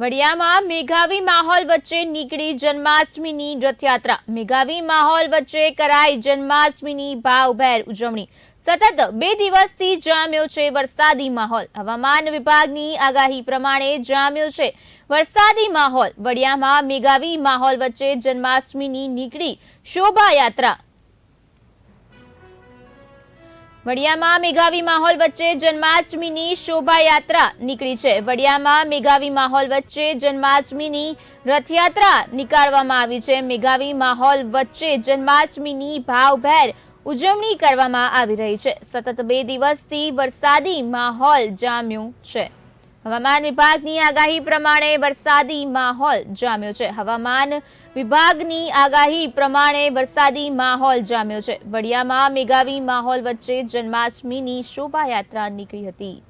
વડિયામાં મેઘાવી માહોલ વચ્ચે નીકળી જન્માષ્ટમીની રથયાત્રા. મેઘાવી માહોલ વચ્ચે કરાઈ જન્માષ્ટમીની ભાવભેર ઉજવણી. સતત બે દિવસથી જામ્યો છે વરસાદી માહોલ. હવામાન વિભાગની આગાહી પ્રમાણે જામ્યો છે વરસાદી માહોલ. વડિયામાં મેઘાવી માહોલ વચ્ચે જન્માષ્ટમીની નીકળી શોભાયાત્રા વડિયામાં મેઘાવી માહોલ વચ્ચે જન્માષ્ટમીની શોભાયાત્રા નીકળી છે. વડિયામાં મેઘાવી માહોલ વચ્ચે જન્માષ્ટમીની રથયાત્રા નીકાળવામાં આવી છે. મેઘાવી માહોલ વચ્ચે જન્માષ્ટમીની ભાવભેર ઉજવણી કરવામાં આવી રહી છે. સતત બે દિવસથી વરસાદી માહોલ જામ્યું છે. હવામાન વિભાગની આગાહી પ્રમાણે વરસાદી માહોલ જામ્યો છે. હવામાન વિભાગની આગાહી પ્રમાણે વરસાદી માહોલ જામ્યો છે. વડિયામાં મેઘાવી માહોલ વચ્ચે જન્માષ્ટમીની શોભાયાત્રા નીકળી હતી.